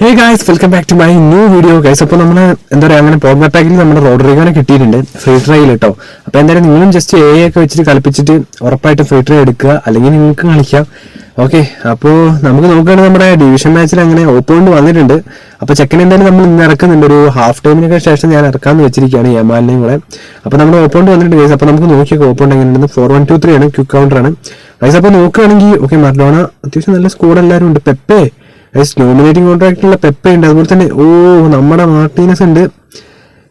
Hey guys welcome back to my new video guys അപ്പോൾ നമ്മൾ എന്താ പറയുക അങ്ങനെ പോർ അറ്റാക്കിൽ നമ്മുടെ റോഡ്രിഗോനെ കിട്ടിയിട്ടുണ്ട്. ഫ്രീ ട്രൈയിൽ കേട്ടോ അപ്പോൾ എന്തായാലും നിങ്ങളും ജസ്റ്റ് എ ഒക്കെ വെച്ചിട്ട് കളിപ്പിച്ചിട്ട് ഉറപ്പായിട്ടും ഫ്രീ ട്രൈ എടുക്കുക. അല്ലെങ്കിൽ നിങ്ങൾക്ക് കളിക്കാം. ഓക്കെ അപ്പോൾ നമുക്ക് നോക്കുകയാണെങ്കിൽ നമ്മുടെ ഡിവിഷൻ മാച്ചിൽ അങ്ങനെ ഓപ്പോണ്ട് വന്നിട്ടുണ്ട്. അപ്പോൾ ചെക്കൻ എന്തായാലും നമ്മൾ ഇന്ന് ഇറക്കുന്നുണ്ട്. ഒരു ഹാഫ് ടൈമിനൊക്കെ ശേഷം ഞാൻ ഇറക്കാമെന്ന് വെച്ചിരിക്കുകയാണ് യമാലിനെയും കൂടെ അപ്പോൾ നമ്മുടെ ഓപ്പോണ്ട് വന്നിട്ടുണ്ട് ഗൈസ് അപ്പോൾ നമുക്ക് നോക്കിയൊക്കെ ഓപ്പോണ്ട് എങ്ങനെയുണ്ടെന്ന് ഫോർ വൺ ടു ത്രീ ആണ്. ക്യൂ കൗണ്ടറാണ് ഗൈസ് അപ്പോൾ നോക്കുകയാണെങ്കിൽ ഓക്കെ മർഡോണ അത്യാവശ്യം നല്ല സ്കോഡ് എല്ലാവരും ഉണ്ട്. പെപ്പേ നോമിനേറ്റിംഗ് പെപ്പ ഉണ്ട് അതുപോലെ തന്നെ ഓ നമ്മുടെ മാർട്ടീനസ് ഉണ്ട്.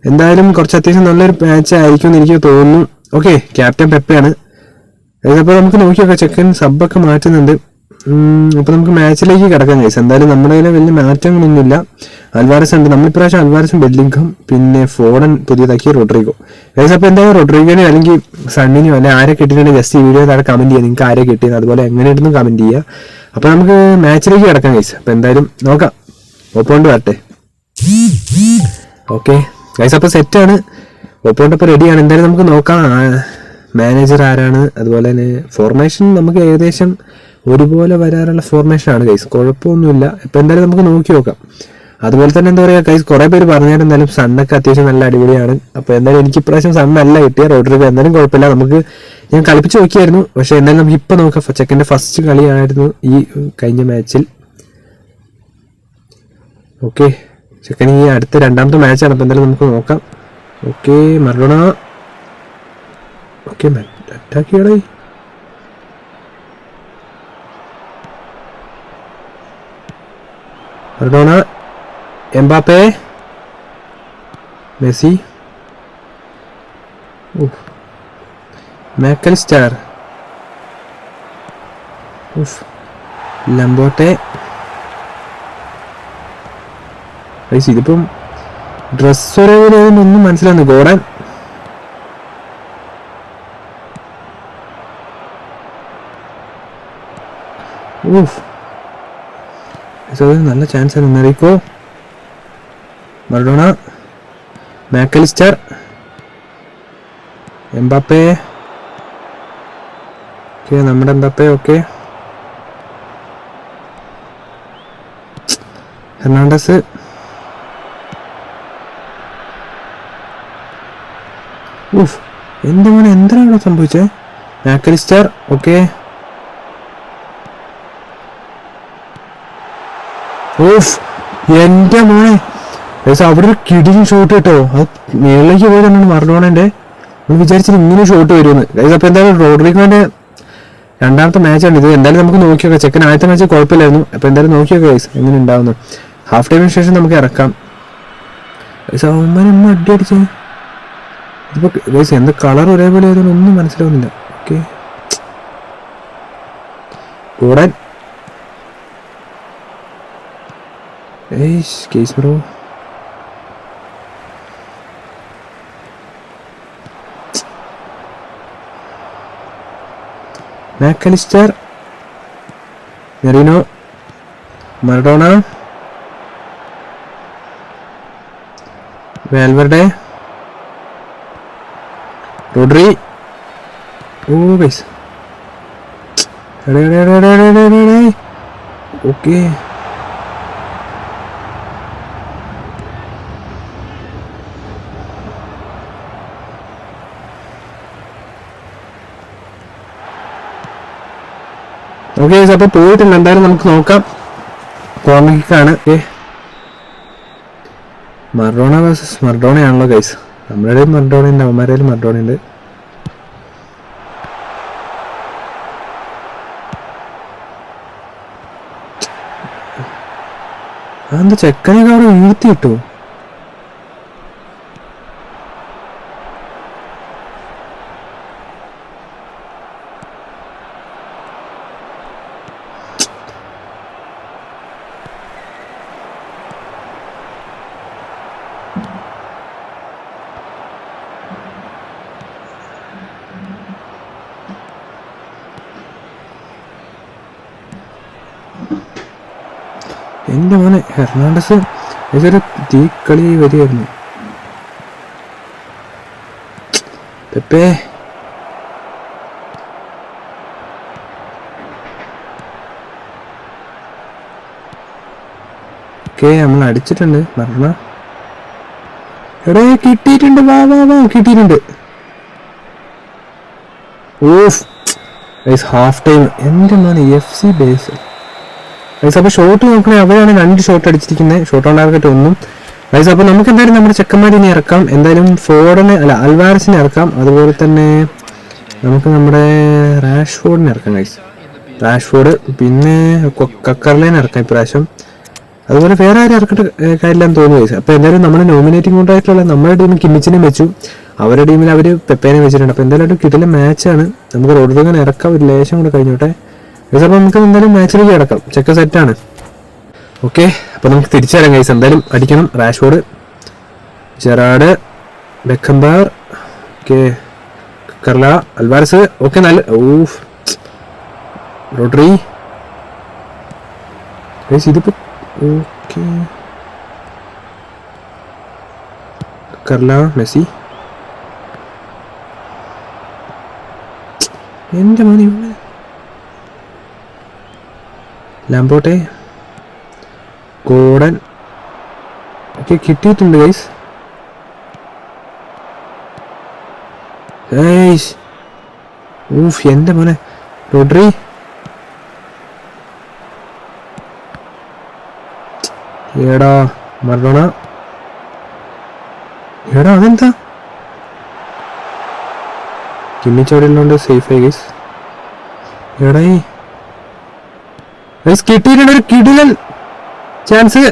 എന്തായാലും കുറച്ച് അത്യാവശ്യം നല്ലൊരു മാച്ച് ആയിരിക്കും എന്ന് എനിക്ക് തോന്നുന്നു. ഓക്കെ ക്യാപ്റ്റൻ പെപ്പയാണ്. അപ്പോൾ നമുക്ക് നോക്കി നോക്കാം ചെക്കൻ സബ്ബൊക്കെ മാറ്റുന്നുണ്ട്. അപ്പോൾ അപ്പൊ നമുക്ക് മാച്ചിലേക്ക് കിടക്കാം കഴിച്ചു എന്തായാലും നമ്മുടെ കയ്യിൽ വലിയ മാറ്റങ്ങളൊന്നുമില്ല. അൽവാരസ് ഉണ്ട്. നമ്മൾ ഇപ്രാവശ്യം അൽവാരസും ബെല്ലിംഗം പിന്നെ ഫോഡൻ പുതിയതാക്കി റോഡ്രിഗോ. ഏകദേശം അപ്പോൾ എന്തായാലും റോഡ്രിഗോനെ അല്ലെങ്കിൽ സണ്ണിനെയോ അല്ലെങ്കിൽ ആരെ കിട്ടിയിട്ടുണ്ടെങ്കിൽ ജസ്റ്റ് ഈ വീഡിയോ താഴെ കമന്റ് ചെയ്യുക. നിങ്ങൾക്ക് ആരെ കിട്ടിയത് അതുപോലെ എങ്ങനെയായിരുന്നു കമന്റ് ചെയ്യുക. അപ്പൊ നമുക്ക് മാച്ചിലേക്ക് കിടക്കാം ഗൈസ് അപ്പൊ എന്തായാലും നോക്കാം. ഓപ്പോണ്ട് വരട്ടെ. ഓക്കെ ഗൈസ് അപ്പോൾ സെറ്റാണ് ഓപ്പോണ്ട് അപ്പൊ റെഡിയാണ് എന്തായാലും നമുക്ക് നോക്കാം. മാനേജർ ആരാണ്? അതുപോലെ തന്നെ ഫോർമേഷൻ നമുക്ക് ഏകദേശം ഒരുപോലെ വരാറുള്ള ഫോർമേഷൻ ആണ് ഗൈസ് കുഴപ്പമൊന്നുമില്ല. ഇപ്പം എന്തായാലും നമുക്ക് നോക്കി നോക്കാം. അതുപോലെ തന്നെ എന്താ പറയുക കൈസ് കുറെ പേര് പറഞ്ഞിരുന്നാലും സണ്ണൊക്കെ അത്യാവശ്യം നല്ല അടിപൊളിയാണ്. അപ്പോൾ എന്തായാലും എനിക്ക് ഇപ്രാവശ്യം സണ്ണല്ല കിട്ടിയ റോഡ്രിഗോ എന്തായാലും കുഴപ്പമില്ല. നമുക്ക് ഞാൻ കളിപ്പിച്ച് നോക്കിയായിരുന്നു. പക്ഷേ എന്തായാലും നമുക്ക് ഇപ്പം നോക്കാം. ചെക്കന്റെ ഫസ്റ്റ് കളിയായിരുന്നു ഈ കഴിഞ്ഞ മാച്ചിൽ ഓക്കെ ചെക്കൻ ഈ അടുത്ത രണ്ടാമത്തെ മാച്ചാണ് അപ്പോൾ എന്തായാലും നമുക്ക് നോക്കാം. ഓക്കെ മറഡോണ ഓക്കെ അറ്റാക്ക് ചെയ്യണേ Maradona Mbappe Messi MacAllister Laporte ഇതിപ്പം ഡ്രസ് ഒരേപോലെ ഒന്നും മനസ്സിലാവുന്നു ഗോഡൻ. നല്ല ചാൻസ് ആണ്. മെറിക്കോ മർഡോണ മാക്കലിസ്റ്റർ എംബാപ്പേ. ഓക്കെ നമ്മുടെ എംബാപ്പേ ഓക്കെ. ഹെർണാണ്ടസ്. ഊഫ് മോനെ എന്തിനാണ് സംഭവിച്ചേ? MacAllister okay. ഊഫ് എന്റെ മോനെ. അവിടെ ഒരു കിടിയും ഷോട്ട് കിട്ടോ. അത് മേളിലേക്ക് പോയി തന്നെയാണ് മറഡോണന്റെ നമ്മൾ വിചാരിച്ചത് ഇങ്ങനെ ഷോട്ട് വരുമെന്ന്. ഗൈസ് അപ്പോൾ എന്തായാലും റോഡ്രിഗോന്റെ രണ്ടാമത്തെ മാച്ചാണ് ഇത്. എന്തായാലും നമുക്ക് നോക്കി നോക്കാം ചെക്കൻ ആദ്യത്തെ മാച്ച് കുഴപ്പമില്ലായിരുന്നു. അപ്പോൾ എന്തായാലും നോക്കി നോക്കാം ഗൈസ് എങ്ങനെ ഉണ്ടാവുന്നു ഹാഫ് ടൈമിന് ശേഷം നമുക്ക് ഇറക്കാം. ഗൈസ് അടി അടിച്ചേ ഇതിപ്പോ ഗൈസ് എന്താ കളർ ഒരേപോലെ ആയതുകൊണ്ട് ഒന്നും മനസ്സിലാവുന്നില്ല. ഓക്കെ കൂടാൻ ഏയ് case bro MacAllister Merino Maradona Valverde Rodri. ഓ ഗൈസ് ഓക്കെ. ഓക്കെ അപ്പൊ പോയിട്ടുണ്ട്. എന്തായാലും നമുക്ക് നോക്കാം. കോമിക്കാണ്. മർഡോണ വേഴ്സസ് മർഡോണയാണല്ലോ ഗൈസ് നമ്മുടെ മർഡോണ ഉണ്ട് അവന്മാരുടെ മർഡോണ ഉണ്ട്. അതെന്താ ചെക്കനൊക്കെ അവിടെ വീഴ്ത്തി കിട്ടു എന്റെ മോനെ ഹെർണാണ്ടസ് ഇതൊരു തീ കളി വരികയായിരുന്നു പെപ്പേ നമ്മൾ അടിച്ചിട്ടുണ്ട്. മറന്ന? എടേ കിട്ടിയിട്ടുണ്ട്. വാ വാ വാ കിട്ടിയിട്ടുണ്ട്. ഓഫ്. ഹാഫ് ടൈം എന്റെ മോനെ എഫ് സി ബേസ് ഗൈസ് അപ്പോൾ ഷോട്ട് നോക്കണേ അവരാണ് രണ്ട് ഷോട്ട് അടിച്ചിരിക്കുന്നത് ഷോട്ട് ഉണ്ടാകട്ടെ ഒന്നും. ഗൈസ് അപ്പോൾ നമുക്ക് എന്തായാലും നമ്മുടെ ചെക്കന്മാരിനെ ഇറക്കാം. എന്തായാലും ഫോർഡിനെ അല്ല അൽവാരസിനെ ഇറക്കാം. അതുപോലെ തന്നെ നമുക്ക് നമ്മുടെ റാഷ് ഫോർഡിനെ ഇറക്കാം ഗൈസ് റാഷ് ഫോർഡ് പിന്നെ കക്കറിലേനെ ഇറക്കാം ഇപ്രാവശ്യം. അതുപോലെ വേറെ ആരും ഇറക്കട്ടെ കാര്യമില്ലാന്ന് തോന്നുന്നു ഗൈസ് അപ്പോൾ എന്തായാലും നമ്മുടെ നോമിനേറ്റിംഗ് കൊണ്ടായിട്ടുള്ള നമ്മുടെ ടീം കിമിച്ചിനെ വെച്ചു. അവരുടെ ടീമിൽ അവർ പെപ്പേനെ വെച്ചിട്ടുണ്ട്. അപ്പോൾ എന്തായാലും കിട്ടില്ല മാച്ചാണ് നമുക്ക് റോഡ് ഇറക്കാം. ഒരു ലേശം കൂടെ കഴിഞ്ഞോട്ടെ. ഗൈസ് അപ്പോൾ നമുക്ക് എന്തായാലും മാച്ചിലേക്ക് കിടക്കാം. ചെക്ക സെറ്റാണ് ഓക്കെ അപ്പോൾ നമുക്ക് തിരിച്ചു വരാം ഗൈസ് എന്തായാലും അടിക്കണം. റാഷ്ഫോർഡ് ജെറാഡ് ബെക്കംബാർ ഓക്കെ കർല അൽവാരസ് ഓക്കെ നല്ല ഓഫ് റോഡ്രി ഗൈസ് ഇതിപ്പോ ഓക്കെ കർല മെസ്സി എന്റെ മോനെ ലാംബോട്ടെ ഗോഡൻ. ഓക്കെ കിട്ടിയിട്ടുണ്ട് ഗൈസ് ഏയ്സ് ഊഫ് എന്റെ മോനെ. റോഡ്രി. ഏടാ മരണ. ഏടാ അതെന്താ? കിമ്മിച്ചോടില്ലോണ്ട് സേഫ് ആയി ഗൈസ് എടാ ഗൈസ് കിട്ടിയിട്ടുണ്ട് ഒരു കിടിലൻ ചാൻസ്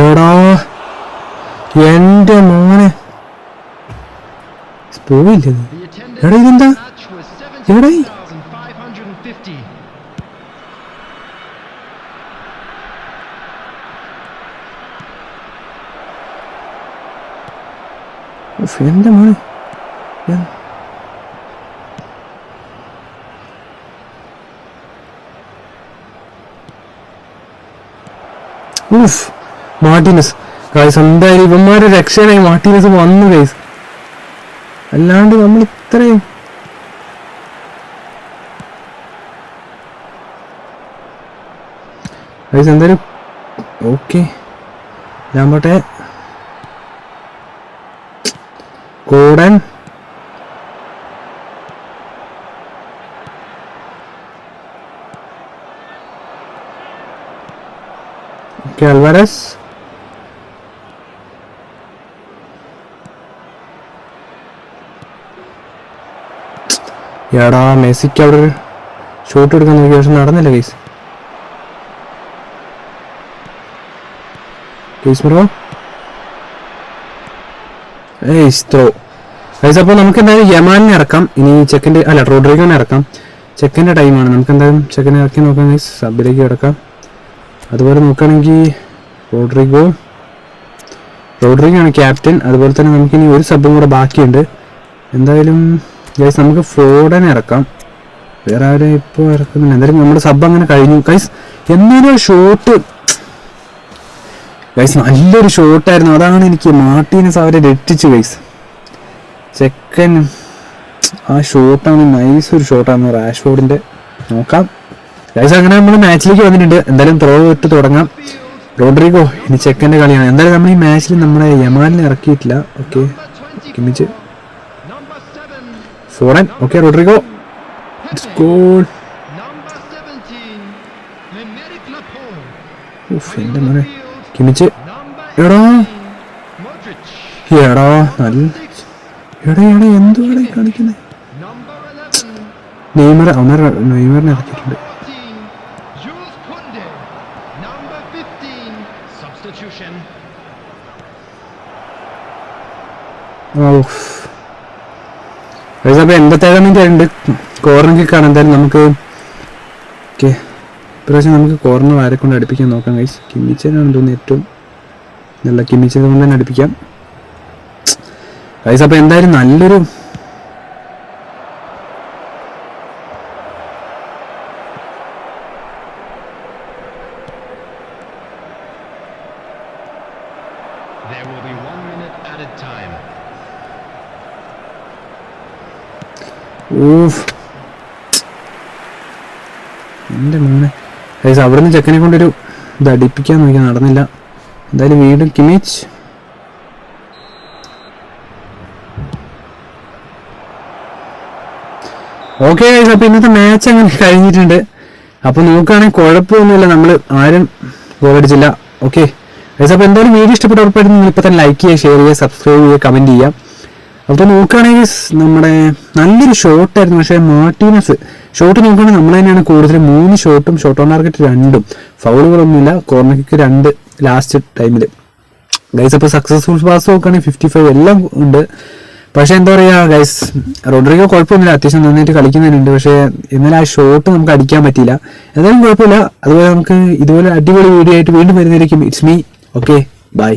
എടാ എന്റെ മോനെ. പോയില്ലേ എടാ ഇതെന്താ? എടാ എന്റെ മോനെ. ഉഫ് മാർട്ടിനസ്. ഗൈസ് എന്തായാലും ഇവന്മാരെ രക്ഷനായി മാർട്ടിനസ് വന്നു ഗൈസ് അല്ലാണ്ട് നമ്മൾ ഇത്രയും ഗൈസ് എന്തായാലും ഓക്കെ ഞാൻ പോട്ടെ ഗോഡൻ. ഓക്കെ അൽവാരസ് എടാ മെസ്സിക്ക് അവിടെ ഒരു ഷോട്ട് എടുക്കാൻ നോക്കിയ പക്ഷെ നടന്നില്ല കേസ് കേസ് ബ്രോ? ഏയ് ത്രോ ഗൈസ് അപ്പോൾ നമുക്ക് എന്തായാലും യമാനെ ഇറക്കാം. ഇനി ചെക്കന്റെ അല്ല റോഡ്രിഗോനെ ഇറക്കാം. ചെക്കന്റെ ടൈമാണ് നമുക്ക് എന്തായാലും ചെക്കനെ ഇറക്കി നോക്കാം ഗൈസ് സബിലേക്ക് കിടക്കാം. അതുപോലെ നോക്കുകയാണെങ്കിൽ റോഡ്രിഗോ. റോഡ്രിഗോ ആണ് ക്യാപ്റ്റൻ അതുപോലെ തന്നെ നമുക്കിനി ഒരു സബും കൂടെ ബാക്കിയുണ്ട്. എന്തായാലും ഗൈസ് നമുക്ക് ഫോർഡനെ ഇറക്കാം. വേറെ ആരും ഇപ്പോൾ ഇറക്കുന്നില്ല. എന്തായാലും നമ്മുടെ സബ് അങ്ങനെ കഴിഞ്ഞു. ഗൈസ് എന്നാലും ഷോട്ട് ഗൈസ് നല്ലൊരു ഷോട്ടായിരുന്നു അതാണ് എനിക്ക് മാർട്ടീനസ് അവരെ രക്ഷിച്ചു ഗൈസ് ചെക്കൻ ആ ഷോട്ടാണ് നൈസ് ഒരു ഷോട്ടാണ് റാഷ്ഫോർഡിന്റെ നോക്കാം. ഗൈസ് അങ്ങനെ നമ്മൾ മാച്ചിലേക്ക് വന്നിട്ടുണ്ട്. എന്തായാലും ത്രോ ഇട്ട് തുടങ്ങാം. റോഡ്രിഗോ ഇനി ചെക്കന്റെ കളിയാണ്. എന്തായാലും നമ്മൾ ഈ മാച്ചിൽ നമ്മുടെ യമാലിനെ ഇറക്കിയിട്ടില്ല. Okay Kimmich Number 7, foreign okay Rodrigo. Goal number 17, Emerick Laporte. ഉഫ് എന്റെ മോനെ. കിമിച്ച് എടാ. 18, Modric. എടാ നല്ല എടാ Number 11, നെയ്മർ അവനെ നെയ്മറിനെ ഇറക്കിയിട്ടുണ്ട്. അപ്പോൾ എൺപത്തേഴാം മിനിറ്റ് ഉണ്ട് കോർണർ കിക്കാണ് എന്തായാലും നമുക്ക് ഓക്കെ. ഇപ്രാവശ്യം നമുക്ക് കോർണർ ആരെ കൊണ്ട് അടുപ്പിക്കാൻ നോക്കാം കൈസ് കിമ്മിച്ചനാണ് തോന്നുന്നു ഏറ്റവും നല്ല കിമ്മിച്ചത് കൊണ്ട് തന്നെ അടുപ്പിക്കാം. കൈസ് അപ്പോൾ എന്തായാലും നല്ലൊരു There will be one minute at a time. ഊഫ് എന്റെ മോനെ. ഗൈസ് അവിടുന്ന് ചെക്കനെ കൊണ്ടൊരു ഇത് അടിപ്പിക്കാൻ നോക്കിയാൽ നടന്നില്ല. എന്തായാലും വീണ്ടും കിമിച്ച്. ഓക്കെ അപ്പൊ ഇന്നത്തെ മാച്ച് അങ്ങനെ കഴിഞ്ഞിട്ടുണ്ട്. അപ്പൊ നോക്കുകയാണെങ്കിൽ കുഴപ്പമൊന്നുമില്ല. നമ്മൾ ആരും ഗോളടിച്ചില്ല ഓക്കെ അപ്പൊ എന്തായാലും വീഡിയോ ഇഷ്ടപ്പെട്ട ഉറപ്പായിട്ടും നിങ്ങൾ ഇപ്പൊ തന്നെ ലൈക്ക് ചെയ്യുക ഷെയർ ചെയ്യുക സബ്സ്ക്രൈബ് ചെയ്യുക കമന്റ് ചെയ്യുക. അപ്പോൾ നോക്കുകയാണെങ്കിൽ നമ്മുടെ നല്ലൊരു ഷോട്ടായിരുന്നു പക്ഷേ മാർട്ടീനസ്. ഷോട്ട് നോക്കുകയാണെങ്കിൽ നമ്മൾ തന്നെയാണ് കൂടുതൽ മൂന്ന് ഷോട്ടും ഷോട്ട് ഓൺ ടാർഗറ്റ് രണ്ടും. ഫൗളുകളൊന്നുമില്ല കോർണർ കിക്ക് രണ്ട് ലാസ്റ്റ് ടൈമിൽ ഗൈസ് അപ്പോൾ സക്സസ്ഫുൾ പാസ് നോക്കുകയാണെങ്കിൽ ഫിഫ്റ്റി ഫൈവ് എല്ലാം ഉണ്ട്. പക്ഷേ എന്താ പറയുക ഗൈസ് റോഡ്രിഗോ കുഴപ്പമൊന്നുമില്ല. അത്യാവശ്യം നന്നായിട്ട് കളിക്കുന്നുണ്ട് പക്ഷേ എന്നാലും ആ ഷോട്ട് നമുക്ക് അടിക്കാൻ പറ്റിയില്ല. എന്തായാലും കുഴപ്പമില്ല. അതുപോലെ നമുക്ക് ഇതുപോലെ അടിപൊളി വീഡിയോ ആയിട്ട് വീണ്ടും വരുന്നതായിരിക്കും. It's me okay bye